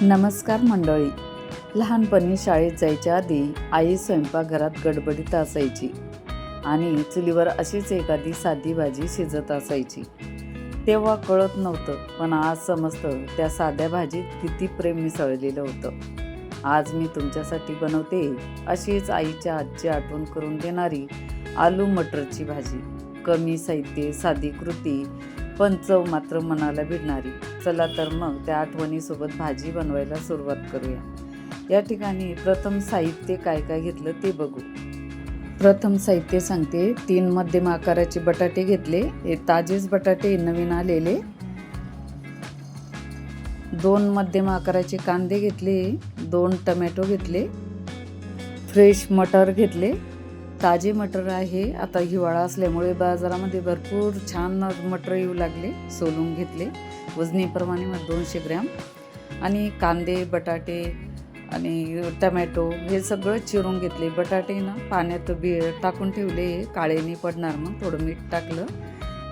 नमस्कार मंडळी. लहानपणी शाळेत जायच्या आधी आई स्वयंपाकघरात गडबडीत असायची आणि चुलीवर अशीच एखादी साधी भाजी शिजत असायची. तेव्हा कळत नव्हतं पण आज समजतं त्या साध्या भाजीत किती प्रेम मिसळलेलं होतं. आज मी तुमच्यासाठी बनवते अशीच आईच्या आजची आठवण करून देणारी आलू मटरची भाजी. कमी साहित्य साधी कृती पण चव मात्र मनाला भिडणारी. चला तर मग त्या आठवणीसोबत भाजी बनवायला सुरुवात करूया. या ठिकाणी प्रथम साहित्य काय काय घेतलं ते बघू. प्रथम साहित्य सांगते. तीन मध्यम आकाराचे बटाटे घेतले. हे ताजेच बटाटे नवीन आलेले. दोन मध्यम आकाराचे कांदे घेतले. दोन टमॅटो घेतले. फ्रेश मटर घेतले. ताजे मटर आहे. आता हिवाळा असल्यामुळे बाजारामध्ये भरपूर छान मटर येऊ लागले सोलून घेतले. वजनीप्रमाणे मग दोनशे ग्रॅम. आणि कांदे बटाटे आणि टमॅटो हे सगळं चिरून घेतले. बटाटे ना पाण्यात बी टाकून ठेवले काळेने पडणार मग थोडं मीठ टाकलं.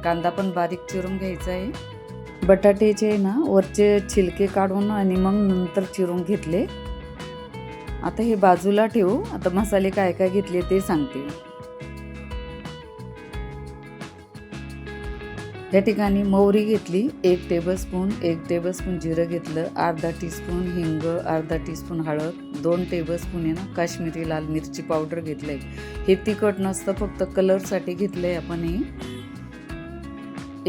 कांदा पण बारीक चिरून घ्यायचा आहे. बटाट्याचे ना वरचे छिलके काढून आणि मग नंतर चिरून घेतले. आता हे बाजूला ठेवू. आता मसाले काय काय घेतले ते सांगते. या ठिकाणी मोहरी घेतली एक टेबलस्पून एक टेबलस्पून जिरं घेतलं अर्धा टीस्पून हिंग अर्धा टीस्पून हळद दोन टेबलस्पून आहे ना काश्मीरी लाल मिरची पावडर घेतलंय. हे तिखट नसतं फक्त कलरसाठी घेतलंय आपण हे.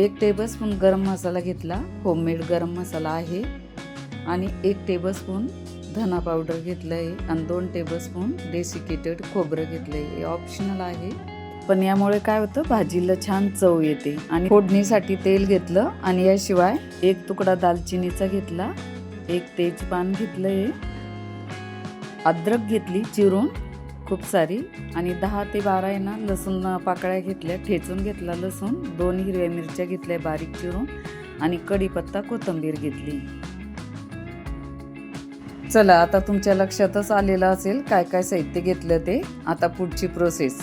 एक टेबलस्पून गरम मसाला घेतला होममेड गरम मसाला आहे. आणि एक टेबलस्पून धना पावडर घेतलं आहे आणि दोन टेबलस्पून डेसिकेटेड खोबरं घेतलं आहे हे ऑप्शनल आहे. पण यामुळे काय होतं? भाजीला छान चव येते. आणि फोडणीसाठी तेल घेतलं आणि याशिवाय एक तुकडा दालचिनीचा घेतला एक तेजपान घेतलं आहे अद्रक घेतली चिरून खूप सारी आणि दहा ते बारा आहे ना लसूण पाकळ्या घेतल्या ठेचून घेतला लसूण दोन हिरव्या मिरच्या घेतल्या बारीक चिरून आणि कढीपत्ता कोथिंबीर घेतली. चला आता तुमच्या लक्षातच आलेलं असेल काय काय साहित्य घेतलं ते. आता पुढची प्रोसेस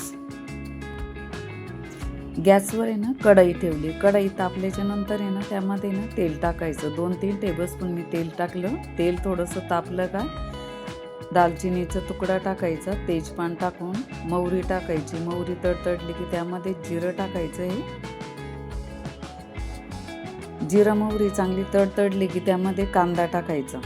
गॅसवर आहे ना कढई ठेवली. कढई तापल्याच्या नंतर आहे ना त्यामध्ये ना तेल टाकायचं. दोन तीन टेबलस्पून मी तेल टाकलं. तेल थोडंसं तापलं का दालचिनीचा तुकडा टाकायचा तेजपान टाकून मोहरी टाकायची. मौरी तडतडली की त्यामध्ये जिरं टाकायचं आहे. जिरं मोहरी चांगली तडतडली की त्यामध्ये कांदा टाकायचा.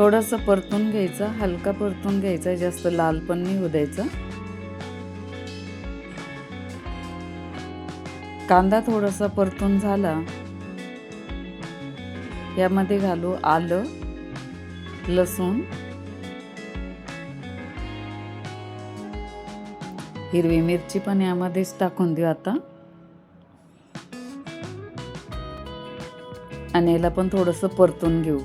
थोडंसं परतून घ्यायचं हलका परतून घ्यायचा जास्त लाल पण नाही होऊ द्यायचं. कांदा थोडासा परतून झाला. यामध्ये घालू आलं लसूण हिरवी मिरची पण यामध्येच टाकून देऊ आता. आणि याला पण थोडंसं परतून घेऊ.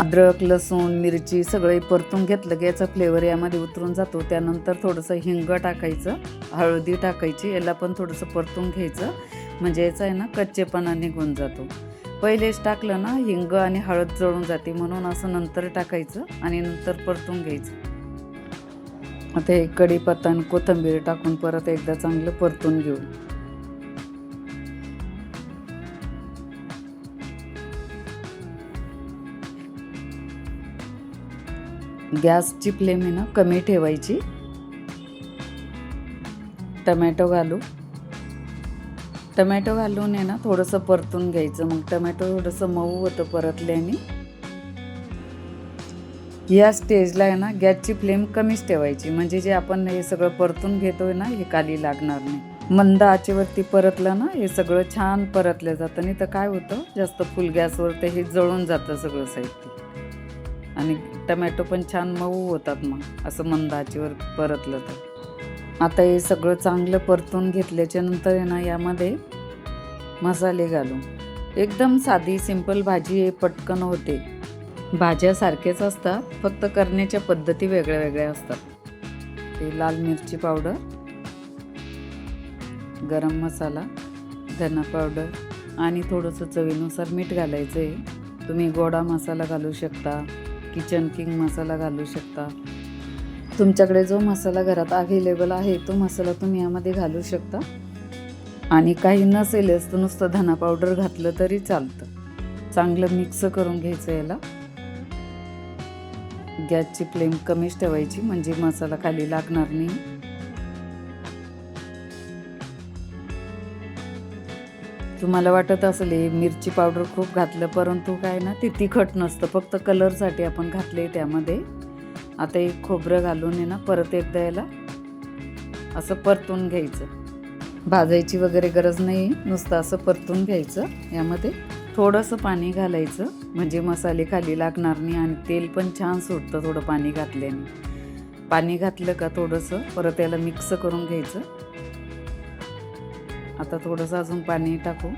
अद्रक लसूण मिरची सगळे परतून घेतलं की याचा फ्लेवर यामध्ये उतरून जातो. त्यानंतर थोडंसं हिंग टाकायचं हळदी टाकायची याला पण थोडंसं परतून घ्यायचं. म्हणजे याचा आहे ना कच्चेपणा निघून जातो. पहिलेच टाकलं ना हिंग आणि हळद जळून जाते. म्हणून असं नंतर टाकायचं आणि नंतर परतून घ्यायचं. आता हे कढीपत्ता आणि कोथिंबीर टाकून परत एकदा चांगलं परतून घेऊ. गॅसची फ्लेम आहे ना कमी ठेवायची. टमॅटो घालू. टमॅटो घालून आहे ना थोडंसं परतून घ्यायचं. मग टमॅटो थोडंसं मऊ होतं परतल्याने. या स्टेजला आहे ना गॅसची फ्लेम कमीच ठेवायची. म्हणजे जे आपण हे सगळं परतून घेतोय ना हे काली लागणार नाही. मंद आचेवरती परतलं ना हे सगळं छान परतलं जातं. नाही तर काय होतं? जास्त फुल गॅसवर ते हे जळून जातं सगळं साहित्य. आणि टमॅटो पण छान मऊ होतात मग असं मंद आचेवर परतलं तर. आता हे सगळं चांगलं परतून घेतल्याच्या नंतर आहे ना यामध्ये मसाले घालू एकदम साधी सिंपल भाजी हे पटकन होते. भाज्या सारखेच असतात फक्त करण्याच्या पद्धती वेगळ्या वेगळ्या असतात. ते लाल मिरची पावडर गरम मसाला धना पावडर आणि थोडंसं चवीनुसार मीठ घालायचं आहे. तुम्ही गोडा मसाला घालू शकता. किचन किंग मसाला घालू शकता. तुमच्याकडे जो मसाला घरात अवेलेबल आहे तो मसाला तुम्ही यामध्ये घालू शकता. आणि काही नसेलच तर नुसतं धना पावडर घातलं तरी चालतं. चांगलं मिक्स करून घ्यायचं याला. गॅसची फ्लेम कमीच ठेवायची म्हणजे मसाला खाली लागणार नाही. तुम्हाला वाटत असेल हे मिरची पावडर खूप घातलं परंतु काय ना ते तिखट नसतं. फक्त कलरसाठी आपण घातले त्यामध्ये. आता एक खोबरं घालून आहे ना परत एकदा याला असं परतून घ्यायचं. भाजायची वगैरे गरज नाही नुसतं असं परतून घ्यायचं. यामध्ये थोडंसं पाणी घालायचं. म्हणजे मसाले खाली लागणार नाही आणि तेल पण छान सुटतं थोडं पाणी घातल्याने. पाणी घातलं का थोडंसं परत याला मिक्स करून घ्यायचं. आता थोडंसं अजून पाणी टाकू.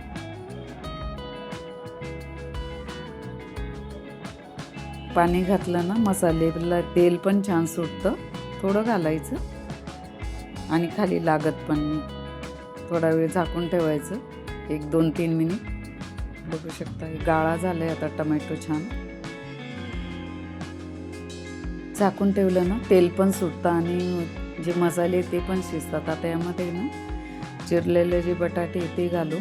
पाणी घातलं ना मसालेला तेल पण छान सुटतं. थोडं घालायचं. आणि खाली लागत पण नाही. थोडा वेळ झाकून ठेवायचं. एक दोन तीन मिनिट. बघू शकता गाळा गाळा झालाय आता टमॅटो छान. झाकून ठेवलं ना तेल पण सुटतं आणि जे मसाले ते पण शिजतात. आता यामध्ये ना चिरलेले जे बटाटे ते घालू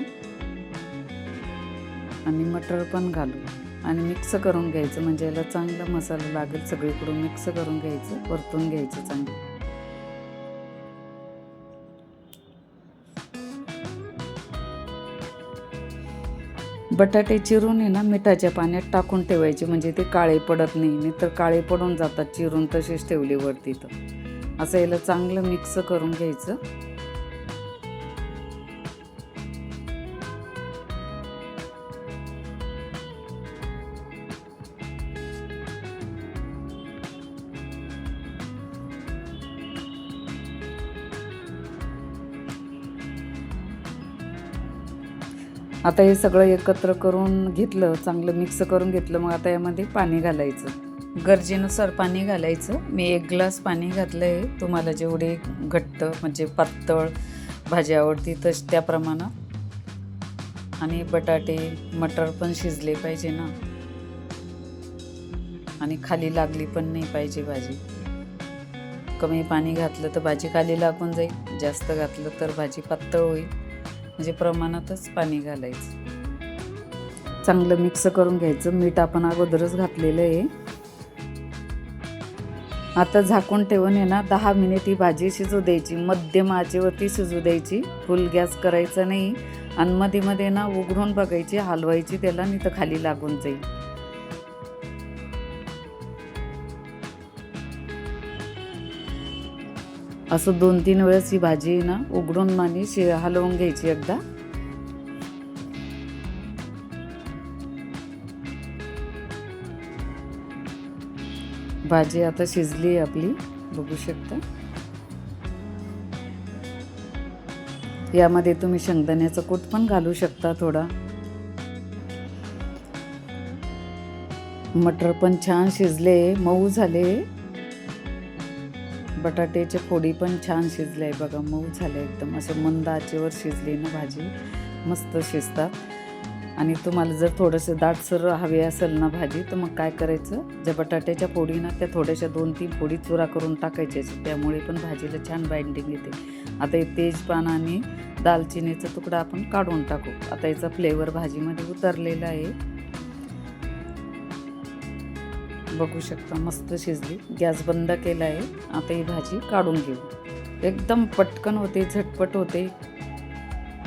आणि मटर पण घालू आणि मिक्स करून घ्यायचं म्हणजे याला चांगला मसाला लागेल सगळीकडून मिक्स करून घ्यायचं परतून घ्यायचं चांगलं. बटाटे चिरून आहे ना मिठाच्या पाण्यात टाकून ठेवायचे म्हणजे ते काळे पडत नाही नाही तर काळे पडून जातात चिरून तसेच ठेवले वरती तर. असं याला चांगलं मिक्स करून घ्यायचं. आता हे सगळं एकत्र करून घेतलं चांगलं मिक्स करून घेतलं मग आता यामध्ये पाणी घालायचं. गरजेनुसार पाणी घालायचं. मी एक ग्लास पाणी घातलं आहे. तुम्हाला जेवढे घट्ट म्हणजे पातळ भाजी आवडती तस त्या प्रमाणात आणि बटाटे मटर पण शिजले पाहिजे ना. आणि खाली लागली पण नाही पाहिजे भाजी. कमी पाणी घातलं तर भाजी खाली लागून जाईल. जास्त घातलं तर भाजी पातळ होईल. म्हणजे प्रमाणातच पाणी घालायचं. चांगलं मिक्स करून घ्यायचं. मीठ आपण अगोदरच घातलेलं आहे. आता झाकून ठेवून आहे ना दहा मिनिट ही भाजी शिजू द्यायची. मध्यम आचेवरती शिजू द्यायची. फुल गॅस करायचा नाही. आणि मध्ये मध्ये ना उघडून बघायची हलवायची त्याला नाही तर खाली लागून जाईल. असं दोन तीन वेळेस ही भाजी ना उघडून आणि शि हलवून घ्यायची एकदा. भाजी आता शिजली आपली बघू शकता. यामध्ये तुम्ही शेंगदाण्याचा कूट पण घालू शकता थोडा. मटर पण छान शिजले मऊ झाले. बटाट्याचे फोडी पण छान शिजले आहे बघा मऊ झाले एकदम. असे मंद आचेवर शिजली ना भाजी मस्त शिजतात. आणि तुम्हाला जर थोडंसं दाटसर हवे असेल ना भाजी तर मग काय करायचं? ज्या बटाट्याच्या फोडी ना त्या थोड्याशा दोन तीन फोडी चुरा करून टाकायच्या त्यामुळे पण भाजीला छान बाइंडिंग येते. आता हे तेजपान आणि दालचिनीचा तुकडा आपण काढून टाकू. आता याचा फ्लेवर भाजीमध्ये उतरलेला आहे. बघू शकता. मस्त शिजली. गॅस बंद केला आहे आता ही भाजी काढून घेऊ. एकदम पटकन होते झटपट होते.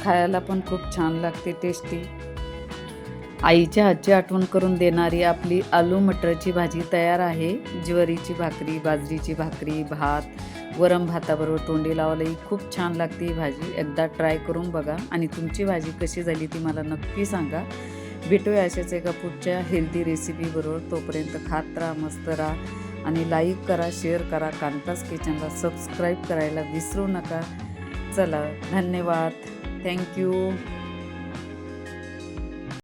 खायला पण खूप छान लागते टेस्टी आईच्या हातची आठवण करून देणारी आपली आलू मटरची भाजी तयार आहे. ज्वारीची भाकरी बाजरीची भाकरी भात वरम भाताबरोबर तोंडी लावायलाही खूप छान लागते ही भाजी. एकदा ट्राय करून बघा. आणि तुमची भाजी कशी झाली ती मला नक्की सांगा. भेटूया अशाच एका पुढच्या हेल्दी रेसिपीबरोबर तोपर्यंत खात राहा मस्त राहा आणि लाईक करा शेअर करा. कांतास किचनला सबस्क्राईब करायला विसरू नका. चला धन्यवाद. थँक्यू